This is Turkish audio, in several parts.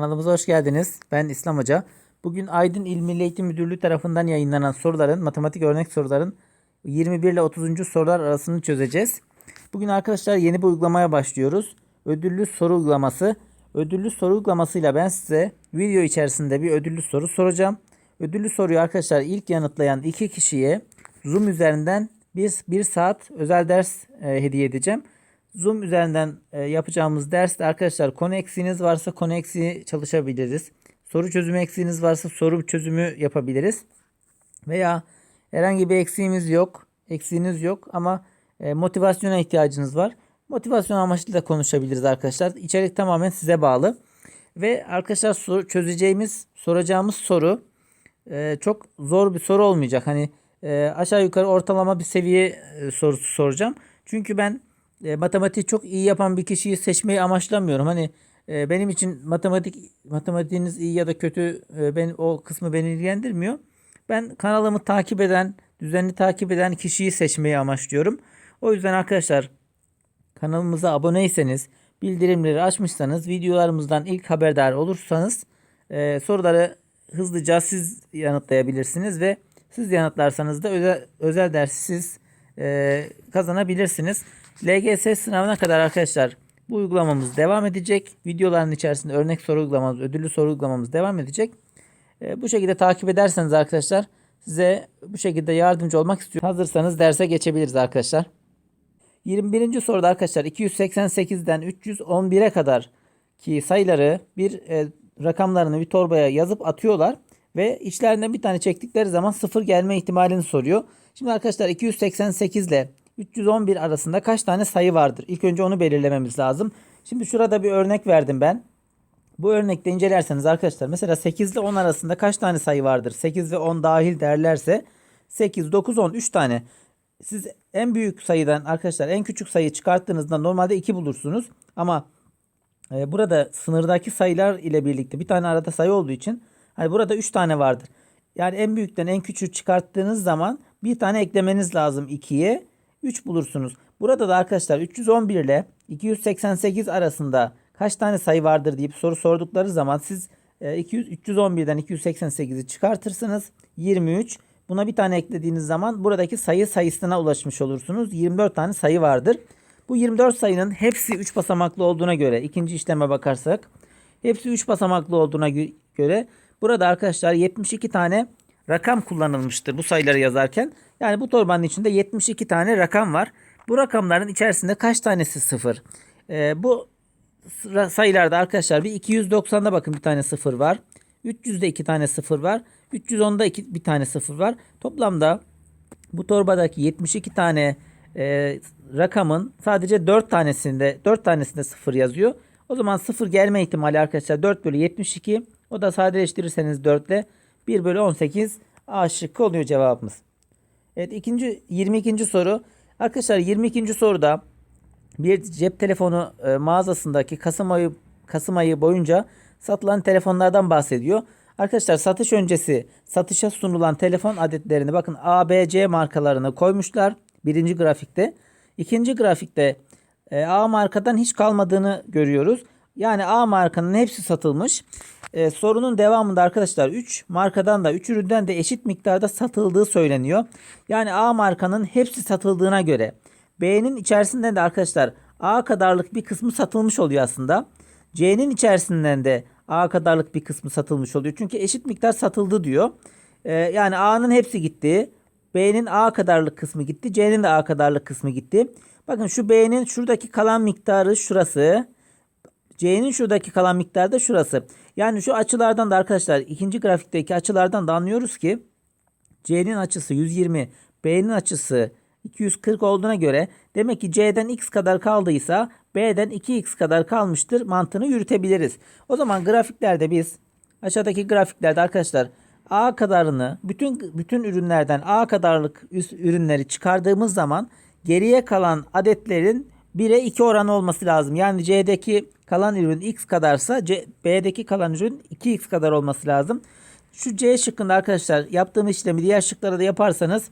Kanalımıza hoş geldiniz. Ben İslam Hoca. Bugün Aydın İl Milli Eğitim Müdürlüğü tarafından yayınlanan soruların, matematik örnek soruların 21 ile 30. sorular arasını çözeceğiz. Bugün arkadaşlar yeni bir uygulamaya başlıyoruz. Ödüllü soru uygulaması. Ödüllü soru uygulamasıyla ben size video içerisinde bir ödüllü soru soracağım. Ödüllü soruyu arkadaşlar ilk yanıtlayan iki kişiye Zoom üzerinden bir, bir saat özel ders e, hediye edeceğim. Zoom üzerinden e, yapacağımız derste arkadaşlar konu eksiğiniz varsa konu eksiği çalışabiliriz. Soru çözümü eksiğiniz varsa soru çözümü yapabiliriz. Veya herhangi bir eksiğimiz yok, eksiğiniz yok ama e, motivasyona ihtiyacınız var. Motivasyon amaçlı da konuşabiliriz arkadaşlar. İçerik tamamen size bağlı. Ve arkadaşlar soru, çözeceğimiz, soracağımız soru e, çok zor bir soru olmayacak. Hani e, aşağı yukarı ortalama bir seviye e, sorusu soracağım. Çünkü ben e, matematiği çok iyi yapan bir kişiyi seçmeyi amaçlamıyorum. Hani e, benim için matematik matematiğiniz iyi ya da kötü e, ben o kısmı beni ilgilendirmiyor. Ben kanalımı takip eden, düzenli takip eden kişiyi seçmeyi amaçlıyorum. O yüzden arkadaşlar kanalımıza aboneyseniz, bildirimleri açmışsanız, videolarımızdan ilk haberdar olursanız e, soruları hızlıca siz yanıtlayabilirsiniz ve siz yanıtlarsanız da özel, özel dersi siz e, kazanabilirsiniz. LGS sınavına kadar arkadaşlar bu uygulamamız devam edecek. Videoların içerisinde örnek soru uygulamamız, ödüllü soru uygulamamız devam edecek. E, bu şekilde takip ederseniz arkadaşlar size bu şekilde yardımcı olmak istiyorum. Hazırsanız derse geçebiliriz arkadaşlar. 21. soruda arkadaşlar 288'den 311'e kadar ki sayıları bir e, rakamlarını bir torbaya yazıp atıyorlar ve içlerinden bir tane çektikleri zaman sıfır gelme ihtimalini soruyor. Şimdi arkadaşlar 288 ile 311 arasında kaç tane sayı vardır? İlk önce onu belirlememiz lazım. Şimdi şurada bir örnek verdim ben. Bu örnekte incelerseniz arkadaşlar mesela 8 ile 10 arasında kaç tane sayı vardır? 8 ve 10 dahil derlerse 8, 9, 10 3 tane. Siz en büyük sayıdan arkadaşlar en küçük sayı çıkarttığınızda normalde 2 bulursunuz. Ama e, burada sınırdaki sayılar ile birlikte bir tane arada sayı olduğu için hani burada 3 tane vardır. Yani en büyükten en küçüğü çıkarttığınız zaman bir tane eklemeniz lazım 2'ye. 3 bulursunuz. Burada da arkadaşlar 311 ile 288 arasında kaç tane sayı vardır bir soru sordukları zaman siz 200, 311'den 288'i çıkartırsınız. 23. Buna bir tane eklediğiniz zaman buradaki sayı sayısına ulaşmış olursunuz. 24 tane sayı vardır. Bu 24 sayının hepsi 3 basamaklı olduğuna göre ikinci işleme bakarsak hepsi 3 basamaklı olduğuna göre burada arkadaşlar 72 tane rakam kullanılmıştır bu sayıları yazarken. Yani bu torbanın içinde 72 tane rakam var. Bu rakamların içerisinde kaç tanesi sıfır? Ee, bu sayılarda arkadaşlar bir 290'da bakın bir tane sıfır var. 300'de iki tane sıfır var. 310'da iki, bir tane sıfır var. Toplamda bu torbadaki 72 tane e, rakamın sadece 4 tanesinde 4 tanesinde sıfır yazıyor. O zaman sıfır gelme ihtimali arkadaşlar 4 bölü 72. O da sadeleştirirseniz 4 ile 1 bölü 18 A şıkkı oluyor cevabımız. Evet ikinci 22. soru. Arkadaşlar 22. soruda bir cep telefonu e, mağazasındaki Kasım ayı Kasım ayı boyunca satılan telefonlardan bahsediyor. Arkadaşlar satış öncesi satışa sunulan telefon adetlerini bakın A, B, C markalarını koymuşlar. Birinci grafikte. İkinci grafikte e, A markadan hiç kalmadığını görüyoruz. Yani A markanın hepsi satılmış. E, sorunun devamında arkadaşlar 3 markadan da 3 üründen de eşit miktarda satıldığı söyleniyor. Yani A markanın hepsi satıldığına göre B'nin içerisinden de arkadaşlar A kadarlık bir kısmı satılmış oluyor aslında. C'nin içerisinden de A kadarlık bir kısmı satılmış oluyor. Çünkü eşit miktar satıldı diyor. E, yani A'nın hepsi gitti. B'nin A kadarlık kısmı gitti. C'nin de A kadarlık kısmı gitti. Bakın şu B'nin şuradaki kalan miktarı şurası. C'nin şuradaki kalan miktarı da şurası. Yani şu açılardan da arkadaşlar ikinci grafikteki açılardan da anlıyoruz ki C'nin açısı 120, B'nin açısı 240 olduğuna göre demek ki C'den x kadar kaldıysa B'den 2x kadar kalmıştır mantığını yürütebiliriz. O zaman grafiklerde biz aşağıdaki grafiklerde arkadaşlar A kadarını bütün bütün ürünlerden A kadarlık ürünleri çıkardığımız zaman geriye kalan adetlerin 1'e 2 oranı olması lazım. Yani C'deki kalan ürün x kadarsa C, B'deki kalan ürün 2x kadar olması lazım. Şu C şıkkında arkadaşlar yaptığım işlemi diğer şıklara da yaparsanız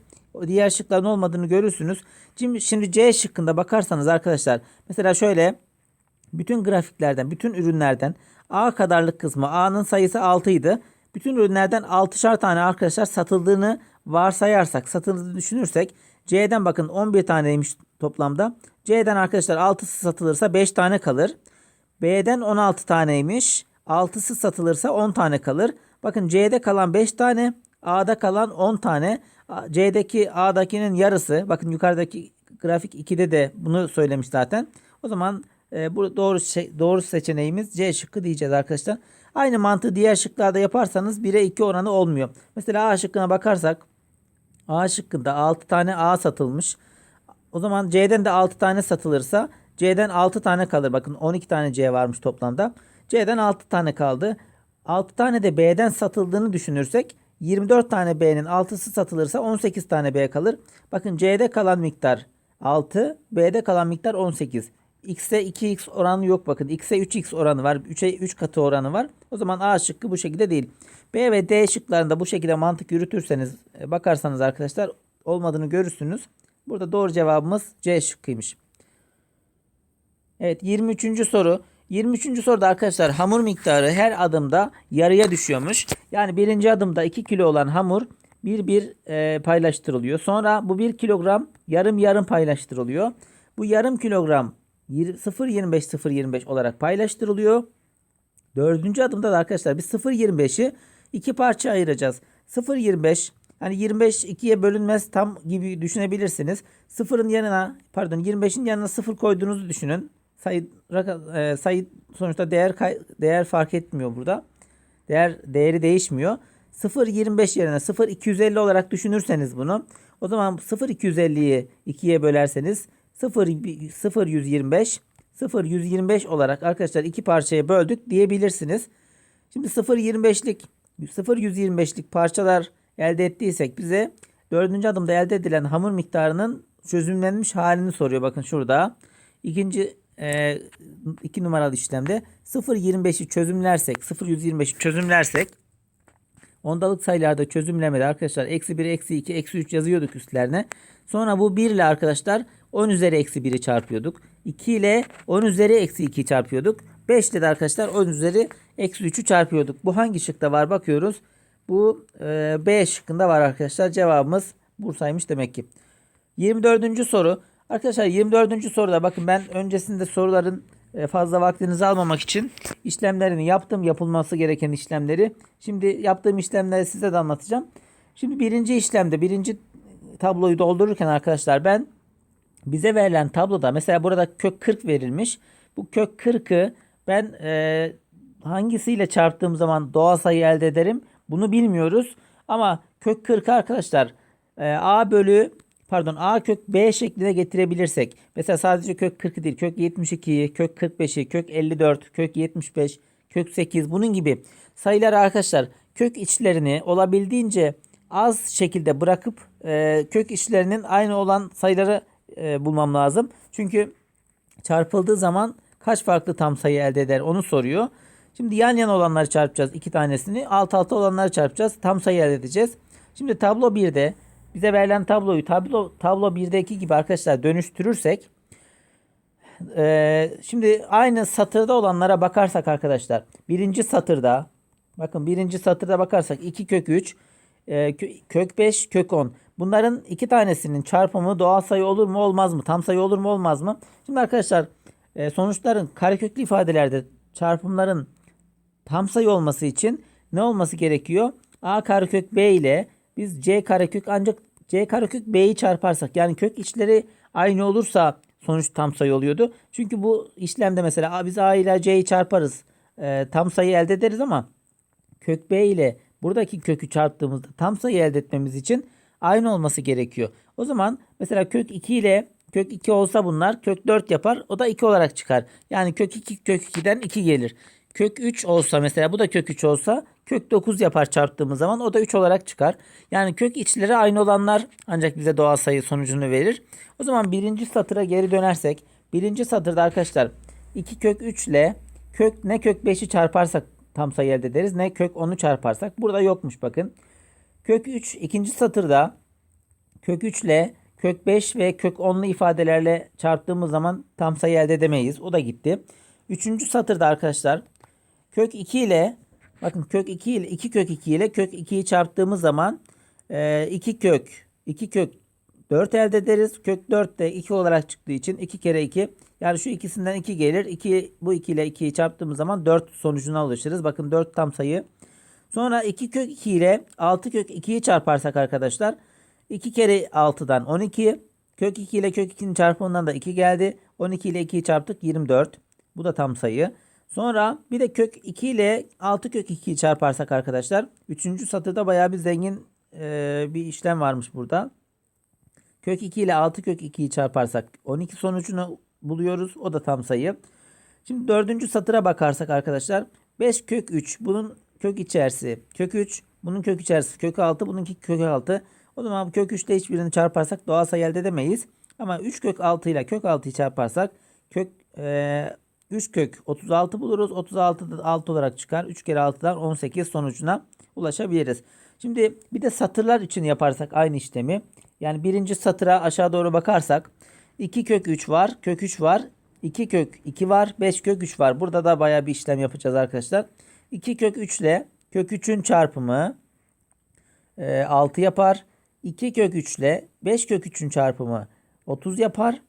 diğer şıkların olmadığını görürsünüz. Şimdi, şimdi C şıkkında bakarsanız arkadaşlar mesela şöyle bütün grafiklerden, bütün ürünlerden A kadarlık kısmı A'nın sayısı 6 idi. Bütün ürünlerden 6'şar tane arkadaşlar satıldığını varsayarsak, satıldığını düşünürsek C'den bakın 11 taneymiş toplamda. C'den arkadaşlar 6'sı satılırsa 5 tane kalır. B'den 16 taneymiş. 6'sı satılırsa 10 tane kalır. Bakın C'de kalan 5 tane, A'da kalan 10 tane. C'deki A'dakinin yarısı. Bakın yukarıdaki grafik 2'de de bunu söylemiş zaten. O zaman e, bu doğru şey, doğru seçeneğimiz C şıkkı diyeceğiz arkadaşlar. Aynı mantığı diğer şıklarda yaparsanız 1'e 2 oranı olmuyor. Mesela A şıkkına bakarsak A şıkkında 6 tane A satılmış. O zaman C'den de 6 tane satılırsa C'den 6 tane kalır. Bakın 12 tane C varmış toplamda. C'den 6 tane kaldı. 6 tane de B'den satıldığını düşünürsek 24 tane B'nin 6'sı satılırsa 18 tane B kalır. Bakın C'de kalan miktar 6, B'de kalan miktar 18. X'e 2x oranı yok bakın. X'e 3x oranı var. 3'e 3 katı oranı var. O zaman A şıkkı bu şekilde değil. B ve D şıklarında bu şekilde mantık yürütürseniz e, bakarsanız arkadaşlar olmadığını görürsünüz. Burada doğru cevabımız C şıkkıymış. Evet 23. soru. 23. soruda arkadaşlar hamur miktarı her adımda yarıya düşüyormuş. Yani birinci adımda 2 kilo olan hamur bir bir e, paylaştırılıyor. Sonra bu 1 kilogram yarım yarım paylaştırılıyor. Bu yarım kilogram yir- 0.25 0.25 olarak paylaştırılıyor. Dördüncü adımda da arkadaşlar biz 0.25'i iki parça ayıracağız. 0.25 hani 25 ikiye bölünmez tam gibi düşünebilirsiniz. Sıfırın yanına pardon 25'in yanına sıfır koyduğunuzu düşünün. Sayı, e, sayı sonuçta değer değer fark etmiyor burada. Değer değeri değişmiyor. 0.25 yerine 0.250 olarak düşünürseniz bunu o zaman 0.250'yi 2'ye bölerseniz 0 0.125 0.125 olarak arkadaşlar iki parçaya böldük diyebilirsiniz. Şimdi 0.25'lik 0.125'lik parçalar elde ettiysek bize dördüncü adımda elde edilen hamur miktarının çözümlenmiş halini soruyor. Bakın şurada. İkinci e, iki numaralı işlemde 0.25'i çözümlersek 0.125'i çözümlersek Ondalık sayılarda çözümlemede arkadaşlar eksi 1, eksi 2, eksi 3 yazıyorduk üstlerine. Sonra bu 1 ile arkadaşlar 10 üzeri eksi 1'i çarpıyorduk. 2 ile 10 üzeri eksi 2'yi çarpıyorduk. 5 ile de arkadaşlar 10 üzeri eksi 3'ü çarpıyorduk. Bu hangi şıkta var bakıyoruz. Bu e, B şıkkında var arkadaşlar. Cevabımız Bursa'ymış demek ki. 24. soru. Arkadaşlar 24. soruda bakın ben öncesinde soruların e, fazla vaktinizi almamak için işlemlerini yaptım. Yapılması gereken işlemleri. Şimdi yaptığım işlemleri size de anlatacağım. Şimdi birinci işlemde birinci tabloyu doldururken arkadaşlar ben bize verilen tabloda mesela burada kök 40 verilmiş. Bu kök 40'ı ben e, hangisiyle çarptığım zaman doğal sayı elde ederim? Bunu bilmiyoruz. Ama kök 40 arkadaşlar e, a bölü pardon a kök b şekline getirebilirsek mesela sadece kök 40 değil kök 72'yi kök 45'i kök 54 kök 75 kök 8 bunun gibi sayılar arkadaşlar kök içlerini olabildiğince az şekilde bırakıp e, kök içlerinin aynı olan sayıları e, bulmam lazım. Çünkü çarpıldığı zaman kaç farklı tam sayı elde eder onu soruyor. Şimdi yan yana olanları çarpacağız iki tanesini. Alt alta olanları çarpacağız. Tam sayı elde edeceğiz. Şimdi tablo 1'de bize verilen tabloyu tablo tablo 1'deki gibi arkadaşlar dönüştürürsek e, şimdi aynı satırda olanlara bakarsak arkadaşlar birinci satırda bakın birinci satırda bakarsak 2 kök 3 e, kö- kök 5 kök 10 bunların iki tanesinin çarpımı doğal sayı olur mu olmaz mı tam sayı olur mu olmaz mı şimdi arkadaşlar e, sonuçların kareköklü ifadelerde çarpımların tam sayı olması için ne olması gerekiyor? A karekök B ile biz C karekök ancak C karekök B'yi çarparsak yani kök içleri aynı olursa sonuç tam sayı oluyordu. Çünkü bu işlemde mesela biz A ile C'yi çarparız. e, tam sayı elde ederiz ama kök B ile buradaki kökü çarptığımızda tam sayı elde etmemiz için aynı olması gerekiyor. O zaman mesela kök 2 ile kök 2 olsa bunlar kök 4 yapar. O da 2 olarak çıkar. Yani kök 2 kök 2'den 2 gelir. Kök 3 olsa mesela bu da kök 3 olsa kök 9 yapar çarptığımız zaman o da 3 olarak çıkar. Yani kök içleri aynı olanlar ancak bize doğal sayı sonucunu verir. O zaman birinci satıra geri dönersek birinci satırda arkadaşlar 2 kök 3 ile kök ne kök 5'i çarparsak tam sayı elde ederiz ne kök 10'u çarparsak. Burada yokmuş bakın. Kök 3 ikinci satırda kök 3 ile kök 5 ve kök 10'lu ifadelerle çarptığımız zaman tam sayı elde edemeyiz. O da gitti. Üçüncü satırda arkadaşlar kök kök 2 ile bakın kök 2 ile 2 kök 2 ile kök 2'yi çarptığımız zaman 2 kök 2 kök 4 elde ederiz. Kök 4 de 2 olarak çıktığı için 2 kere 2 yani şu ikisinden 2 gelir. 2 bu 2 ile 2'yi çarptığımız zaman 4 sonucuna ulaşırız. Bakın 4 tam sayı. Sonra 2 kök 2 ile 6 kök 2'yi çarparsak arkadaşlar 2 kere 6'dan 12. Kök 2 ile kök 2'nin çarpımından da 2 geldi. 12 ile 2'yi çarptık 24. Bu da tam sayı. Sonra bir de kök 2 ile 6 kök 2'yi çarparsak arkadaşlar 3. satırda bayağı bir zengin e, bir işlem varmış burada. Kök 2 ile 6 kök 2'yi çarparsak 12 sonucunu buluyoruz. O da tam sayı. Şimdi dördüncü satıra bakarsak arkadaşlar 5 kök 3 bunun kök içerisi kök 3 bunun kök içerisi kök 6 bununki kök 6. O zaman bu kök 3 ile hiçbirini çarparsak doğal sayı elde edemeyiz. Ama 3 kök 6 ile kök 6'yı çarparsak kök e, 3 kök 36 buluruz. 36 da 6 olarak çıkar. 3 kere 6'dan 18 sonucuna ulaşabiliriz. Şimdi bir de satırlar için yaparsak aynı işlemi. Yani birinci satıra aşağı doğru bakarsak 2 kök 3 var. Kök 3 var. 2 kök 2 var. 5 kök 3 var. Burada da baya bir işlem yapacağız arkadaşlar. 2 kök 3 ile kök 3'ün çarpımı e, 6 yapar. 2 kök 3 ile 5 kök 3'ün çarpımı 30 yapar.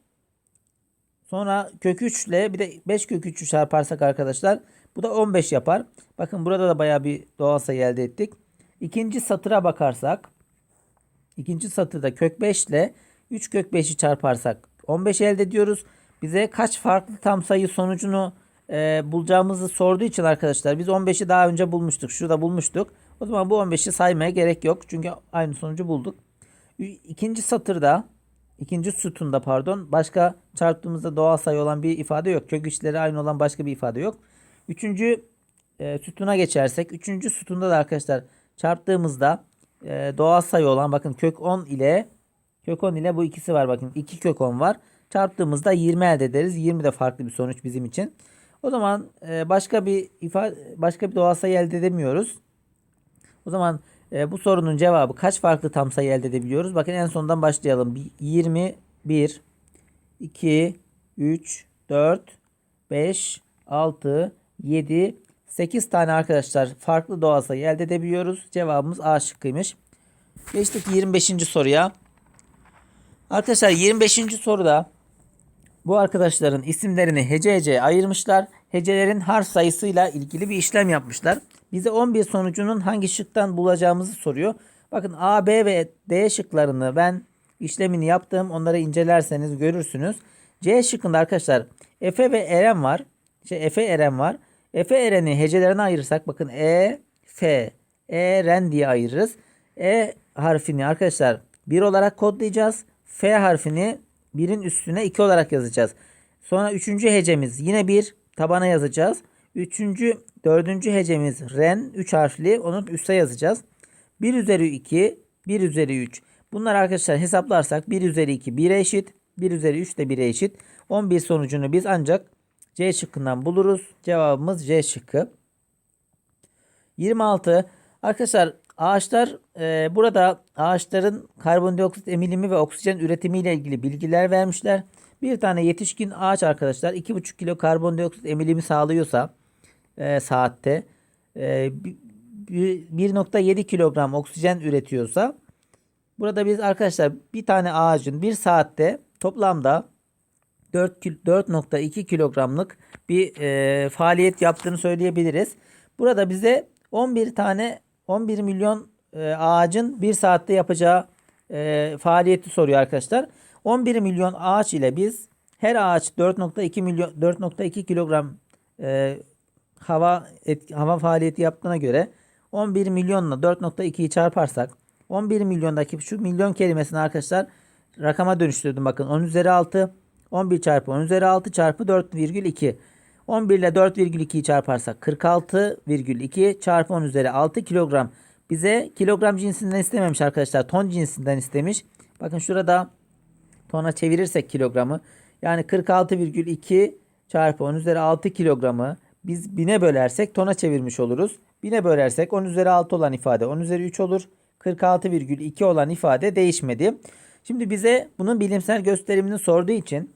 Sonra kök 3 ile bir de 5 kök 3'ü çarparsak arkadaşlar bu da 15 yapar. Bakın burada da baya bir doğal sayı elde ettik. İkinci satıra bakarsak ikinci satırda kök 5 ile 3 kök 5'i çarparsak 15 elde ediyoruz. Bize kaç farklı tam sayı sonucunu e, bulacağımızı sorduğu için arkadaşlar biz 15'i daha önce bulmuştuk. Şurada bulmuştuk. O zaman bu 15'i saymaya gerek yok. Çünkü aynı sonucu bulduk. İkinci satırda ikinci sütunda pardon başka çarptığımızda doğal sayı olan bir ifade yok. Kök içleri aynı olan başka bir ifade yok. Üçüncü e, sütuna geçersek üçüncü sütunda da arkadaşlar çarptığımızda e, doğal sayı olan bakın kök 10 ile kök 10 ile bu ikisi var bakın 2 kök 10 var. Çarptığımızda 20 elde ederiz. 20 de farklı bir sonuç bizim için. O zaman e, başka bir ifade başka bir doğal sayı elde edemiyoruz. O zaman e, bu sorunun cevabı kaç farklı tam sayı elde edebiliyoruz? Bakın en sondan başlayalım. 21 2 3 4 5 6 7 8 tane arkadaşlar farklı doğal sayı elde edebiliyoruz. Cevabımız A şıkkıymış. Geçtik 25. soruya. Arkadaşlar 25. soruda bu arkadaşların isimlerini hece hece ayırmışlar. Hecelerin harf sayısıyla ilgili bir işlem yapmışlar. Bize 11 sonucunun hangi şıktan bulacağımızı soruyor. Bakın A, B ve D şıklarını ben işlemini yaptım. Onları incelerseniz görürsünüz. C şıkkında arkadaşlar Efe ve Eren var. Şey Efe Eren var. Efe Eren'i hecelerine ayırırsak bakın E, F, Eren diye ayırırız. E harfini arkadaşlar 1 olarak kodlayacağız. F harfini 1'in üstüne 2 olarak yazacağız. Sonra 3. hecemiz yine 1 tabana yazacağız. 3. 4. hecemiz ren 3 harfli onun üste yazacağız. 1 üzeri 2 1 üzeri 3. Bunlar arkadaşlar hesaplarsak 1 üzeri 2 1'e eşit. 1 üzeri 3 de 1'e eşit. 11 sonucunu biz ancak C şıkkından buluruz. Cevabımız C şıkkı. 26. Arkadaşlar ağaçlar e, burada ağaçların karbondioksit emilimi ve oksijen üretimi ile ilgili bilgiler vermişler. Bir tane yetişkin ağaç arkadaşlar 2,5 kilo karbondioksit emilimi sağlıyorsa e, saatte e, 1.7 kilogram oksijen üretiyorsa burada biz arkadaşlar bir tane ağacın bir saatte toplamda 4.2 kilogramlık bir e, faaliyet yaptığını söyleyebiliriz. Burada bize 11 tane 11 milyon e, ağacın bir saatte yapacağı e, faaliyeti soruyor arkadaşlar. 11 milyon ağaç ile biz her ağaç 4.2 milyon 4.2 kilogram e, hava et, hava faaliyeti yaptığına göre 11 milyonla 4.2'yi çarparsak 11 milyondaki şu milyon kelimesini arkadaşlar rakama dönüştürdüm bakın 10 üzeri 6 11 çarpı 10 üzeri 6 çarpı 4,2 11 ile 4,2'yi çarparsak 46,2 çarpı 10 üzeri 6 kilogram. Bize kilogram cinsinden istememiş arkadaşlar. Ton cinsinden istemiş. Bakın şurada tona çevirirsek kilogramı yani 46,2 çarpı 10 üzeri 6 kilogramı biz bine bölersek tona çevirmiş oluruz. Bine bölersek 10 üzeri 6 olan ifade 10 üzeri 3 olur. 46,2 olan ifade değişmedi. Şimdi bize bunun bilimsel gösterimini sorduğu için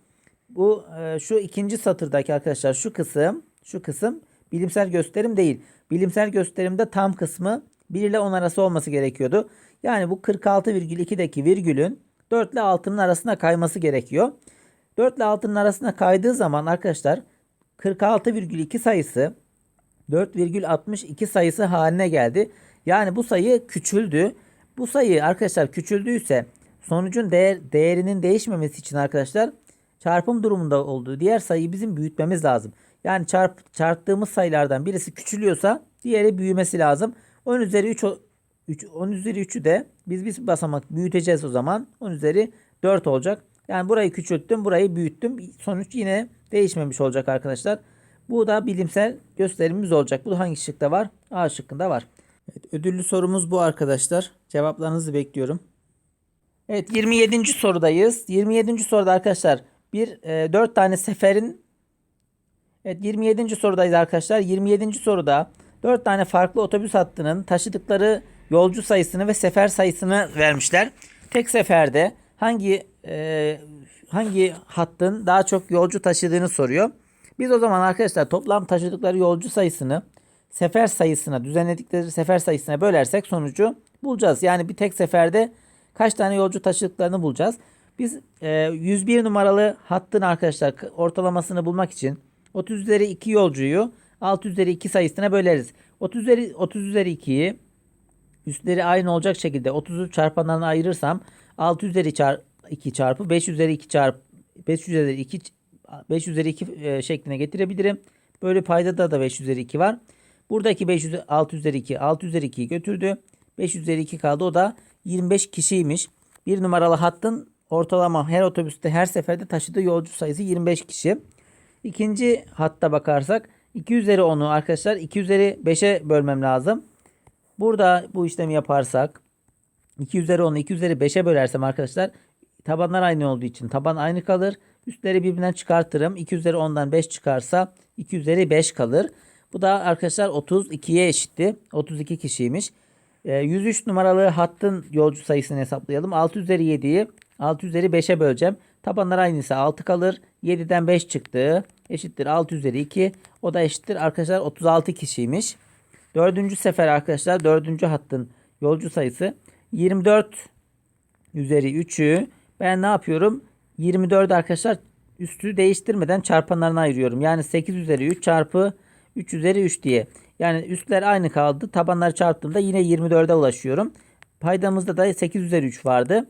bu e, şu ikinci satırdaki arkadaşlar şu kısım şu kısım Bilimsel gösterim değil. Bilimsel gösterimde tam kısmı 1 ile 10 arası olması gerekiyordu. Yani bu 46,2'deki virgülün 4 ile 6'nın arasına kayması gerekiyor. 4 ile 6'nın arasına kaydığı zaman arkadaşlar 46,2 sayısı 4,62 sayısı haline geldi. Yani bu sayı küçüldü. Bu sayı arkadaşlar küçüldüyse sonucun değer, değerinin değişmemesi için arkadaşlar çarpım durumunda olduğu diğer sayıyı bizim büyütmemiz lazım. Yani çarp, çarptığımız sayılardan birisi küçülüyorsa diğeri büyümesi lazım. 10 üzeri 3, 3 10 üzeri 3'ü de biz bir basamak büyüteceğiz o zaman. 10 üzeri 4 olacak. Yani burayı küçülttüm, burayı büyüttüm. Sonuç yine değişmemiş olacak arkadaşlar. Bu da bilimsel gösterimimiz olacak. Bu hangi şıkta var? A şıkkında var. Evet, ödüllü sorumuz bu arkadaşlar. Cevaplarınızı bekliyorum. Evet 27. sorudayız. 27. soruda arkadaşlar bir e, 4 tane seferin Evet 27. sorudayız arkadaşlar. 27. soruda 4 tane farklı otobüs hattının taşıdıkları yolcu sayısını ve sefer sayısını vermişler. Tek seferde hangi e, hangi hattın daha çok yolcu taşıdığını soruyor. Biz o zaman arkadaşlar toplam taşıdıkları yolcu sayısını sefer sayısına düzenledikleri sefer sayısına bölersek sonucu bulacağız. Yani bir tek seferde kaç tane yolcu taşıdıklarını bulacağız. Biz e, 101 numaralı hattın arkadaşlar ortalamasını bulmak için 30 üzeri 2 yolcuyu 6 üzeri 2 sayısına böleriz. 30 üzeri 30 üzeri 2'yi üstleri aynı olacak şekilde 30'u çarpanlarına ayırırsam 6 üzeri çar 2 çarpı 5 üzeri 2 çarpı 5 üzeri 2 5 üzeri 2 e, şekline getirebilirim. Böyle paydada da 5 üzeri 2 var. Buradaki 5 üzeri, 6 üzeri 2 6 üzeri 2'yi götürdü. 5 üzeri 2 kaldı. O da 25 kişiymiş. Bir numaralı hattın ortalama her otobüste her seferde taşıdığı yolcu sayısı 25 kişi. İkinci hatta bakarsak 2 üzeri 10'u arkadaşlar 2 üzeri 5'e bölmem lazım. Burada bu işlemi yaparsak 2 üzeri 10'u 2 üzeri 5'e bölersem arkadaşlar tabanlar aynı olduğu için taban aynı kalır. Üstleri birbirinden çıkartırım. 2 üzeri 10'dan 5 çıkarsa 2 üzeri 5 kalır. Bu da arkadaşlar 32'ye eşitti. 32 kişiymiş. E, 103 numaralı hattın yolcu sayısını hesaplayalım. 6 üzeri 7'yi 6 üzeri 5'e böleceğim. Tabanlar aynıysa 6 kalır. 7'den 5 çıktı. Eşittir 6 üzeri 2. O da eşittir arkadaşlar 36 kişiymiş. Dördüncü sefer arkadaşlar dördüncü hattın yolcu sayısı 24 üzeri 3'ü ben ne yapıyorum? 24 arkadaşlar üstü değiştirmeden çarpanlarına ayırıyorum. Yani 8 üzeri 3 çarpı 3 üzeri 3 diye. Yani üstler aynı kaldı. Tabanları çarptığımda yine 24'e ulaşıyorum. Paydamızda da 8 üzeri 3 vardı.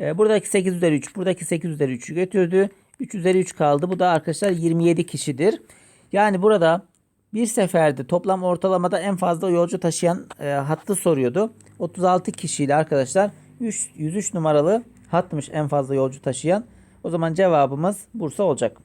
Ee, buradaki 8 üzeri 3, buradaki 8 üzeri 3'ü götürdü. 3 üzeri 3 kaldı. Bu da arkadaşlar 27 kişidir. Yani burada bir seferde toplam ortalamada en fazla yolcu taşıyan e, hattı soruyordu. 36 kişiyle arkadaşlar 3, 103 numaralı hatmış en fazla yolcu taşıyan. O zaman cevabımız Bursa olacak.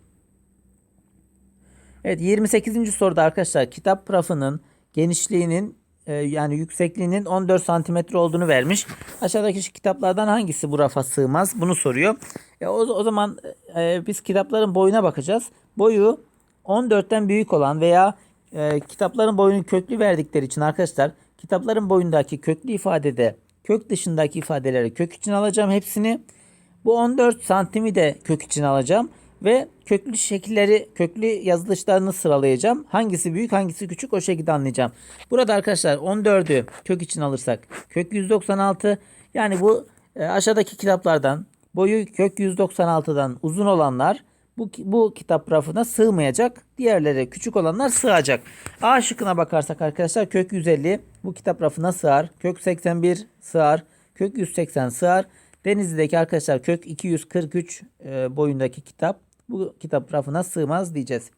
Evet 28. soruda arkadaşlar kitap rafının genişliğinin e, yani yüksekliğinin 14 santimetre olduğunu vermiş. Aşağıdaki kitaplardan hangisi bu rafa sığmaz? Bunu soruyor. E, o, o zaman e, biz kitapların boyuna bakacağız. Boyu 14'ten büyük olan veya e, kitapların boyunu köklü verdikleri için arkadaşlar kitapların boyundaki köklü ifadede kök dışındaki ifadeleri kök için alacağım hepsini. Bu 14 santimi de kök için alacağım ve köklü şekilleri, köklü yazılışlarını sıralayacağım. Hangisi büyük, hangisi küçük o şekilde anlayacağım. Burada arkadaşlar 14'ü kök için alırsak kök 196 yani bu e, aşağıdaki kitaplardan boyu kök 196'dan uzun olanlar bu, bu kitap rafına sığmayacak. Diğerleri küçük olanlar sığacak. A şıkkına bakarsak arkadaşlar kök 150 bu kitap rafına sığar. Kök 81 sığar. Kök 180 sığar. Denizli'deki arkadaşlar kök 243 e, boyundaki kitap bu kitap rafına sığmaz diyeceğiz.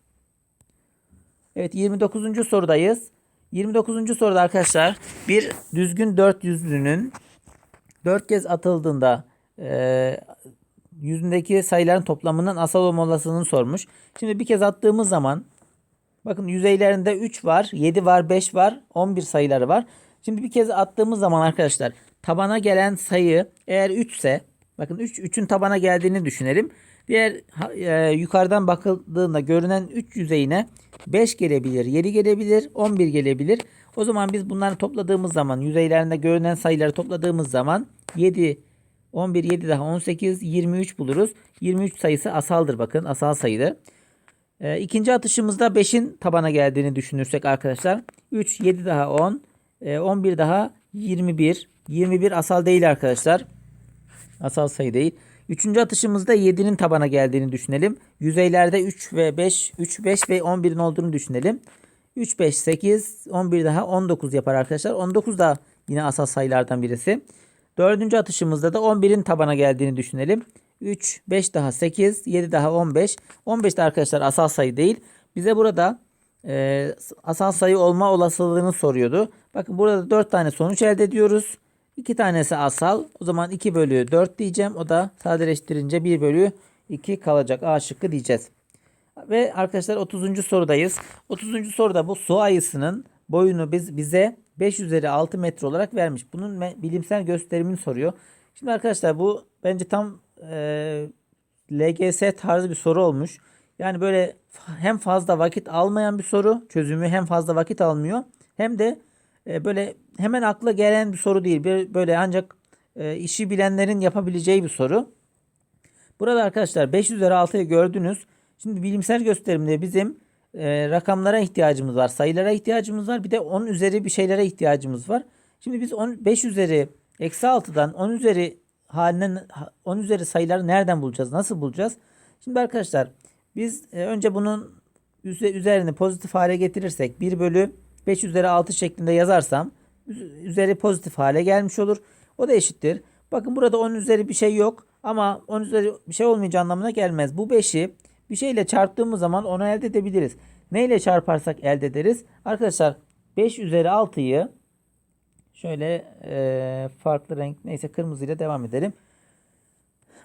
Evet 29. sorudayız. 29. soruda arkadaşlar bir düzgün dört yüzlünün dört kez atıldığında e, yüzündeki sayıların toplamının asal olma olasılığını sormuş. Şimdi bir kez attığımız zaman bakın yüzeylerinde 3 var, 7 var, 5 var, 11 sayıları var. Şimdi bir kez attığımız zaman arkadaşlar tabana gelen sayı eğer 3 ise bakın 3 üç, 3'ün tabana geldiğini düşünelim. Diğer e, yukarıdan bakıldığında görünen 3 yüzeyine 5 gelebilir, 7 gelebilir, 11 gelebilir. O zaman biz bunları topladığımız zaman yüzeylerinde görünen sayıları topladığımız zaman 7 11 7 daha 18 23 buluruz. 23 sayısı asaldır bakın asal sayıdır. E, ikinci atışımızda 5'in tabana geldiğini düşünürsek arkadaşlar. 3, 7 daha 10. e, 11 daha 21. 21 asal değil arkadaşlar. Asal sayı değil. Üçüncü atışımızda 7'nin tabana geldiğini düşünelim. Yüzeylerde 3 ve 5, 3, 5 ve 11'in olduğunu düşünelim. 3, 5, 8, 11 daha 19 yapar arkadaşlar. 19 da yine asal sayılardan birisi. Dördüncü atışımızda da 11'in tabana geldiğini düşünelim. 3, 5 daha 8, 7 daha 15. 15 de arkadaşlar asal sayı değil. Bize burada e, asal sayı olma olasılığını soruyordu. Bakın burada 4 tane sonuç elde ediyoruz. 2 tanesi asal. O zaman 2 bölü 4 diyeceğim. O da sadeleştirince 1 bölü 2 kalacak. A şıkkı diyeceğiz. Ve arkadaşlar 30. sorudayız. 30. soruda bu su ayısının boyunu biz bize 5 üzeri 6 metre olarak vermiş. Bunun bilimsel gösterimini soruyor. Şimdi arkadaşlar bu bence tam e, LGS tarzı bir soru olmuş. Yani böyle hem fazla vakit almayan bir soru. Çözümü hem fazla vakit almıyor. Hem de e, böyle hemen akla gelen bir soru değil. Böyle ancak e, işi bilenlerin yapabileceği bir soru. Burada arkadaşlar 5 üzeri 6'yı gördünüz. Şimdi bilimsel gösterimde bizim e, rakamlara ihtiyacımız var. Sayılara ihtiyacımız var. Bir de 10 üzeri bir şeylere ihtiyacımız var. Şimdi biz 10, 5 üzeri eksi 6'dan 10 üzeri haline 10 üzeri sayıları nereden bulacağız? Nasıl bulacağız? Şimdi arkadaşlar biz e, önce bunun üze- üzerini pozitif hale getirirsek 1 bölü 5 üzeri 6 şeklinde yazarsam üz- üzeri pozitif hale gelmiş olur. O da eşittir. Bakın burada 10 üzeri bir şey yok ama 10 üzeri bir şey olmayacağı anlamına gelmez. Bu 5'i bir şeyle çarptığımız zaman onu elde edebiliriz. Neyle çarparsak elde ederiz? Arkadaşlar 5 üzeri 6'yı şöyle e, farklı renk neyse kırmızıyla devam edelim.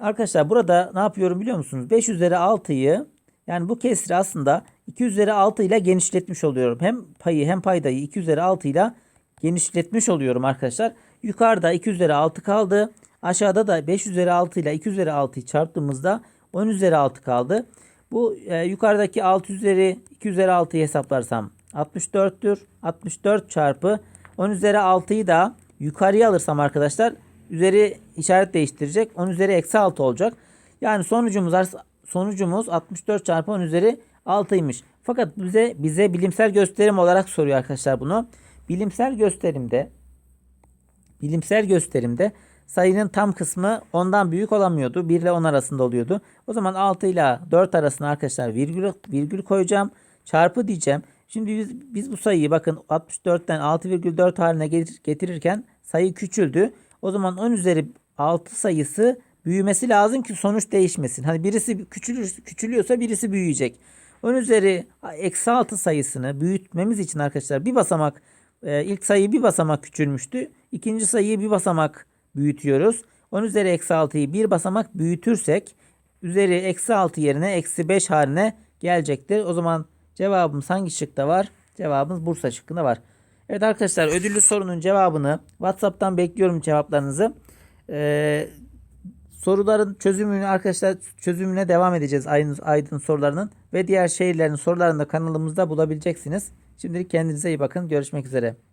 Arkadaşlar burada ne yapıyorum biliyor musunuz? 5 üzeri 6'yı yani bu kesri aslında 2 üzeri 6 ile genişletmiş oluyorum. Hem payı hem paydayı 2 üzeri 6 ile genişletmiş oluyorum arkadaşlar. Yukarıda 2 üzeri 6 kaldı. Aşağıda da 5 üzeri 6 ile 2 üzeri 6'yı çarptığımızda 10 üzeri 6 kaldı. Bu e, yukarıdaki 6 üzeri 2 üzeri 6'yı hesaplarsam 64'tür. 64 çarpı 10 üzeri 6'yı da yukarıya alırsam arkadaşlar üzeri işaret değiştirecek. 10 üzeri eksi 6 olacak. Yani sonucumuz sonucumuz 64 çarpı 10 üzeri 6'ymış. Fakat bize bize bilimsel gösterim olarak soruyor arkadaşlar bunu. Bilimsel gösterimde bilimsel gösterimde sayının tam kısmı ondan büyük olamıyordu. 1 ile 10 arasında oluyordu. O zaman 6 ile 4 arasına arkadaşlar virgül, virgül koyacağım. Çarpı diyeceğim. Şimdi biz, biz bu sayıyı bakın 64'ten 6,4 haline getir- getirirken sayı küçüldü. O zaman 10 üzeri 6 sayısı büyümesi lazım ki sonuç değişmesin. Hani birisi küçülür, küçülüyorsa birisi büyüyecek. 10 üzeri eksi 6 sayısını büyütmemiz için arkadaşlar bir basamak e, ilk sayı bir basamak küçülmüştü. İkinci sayıyı bir basamak büyütüyoruz. 10 üzeri eksi 6'yı bir basamak büyütürsek üzeri eksi 6 yerine eksi 5 haline gelecektir. O zaman cevabımız hangi şıkta var? Cevabımız Bursa şıkkında var. Evet arkadaşlar ödüllü sorunun cevabını WhatsApp'tan bekliyorum cevaplarınızı. Ee, soruların çözümünü arkadaşlar çözümüne devam edeceğiz Aydın, Aydın sorularının ve diğer şehirlerin sorularını da kanalımızda bulabileceksiniz. Şimdilik kendinize iyi bakın. Görüşmek üzere.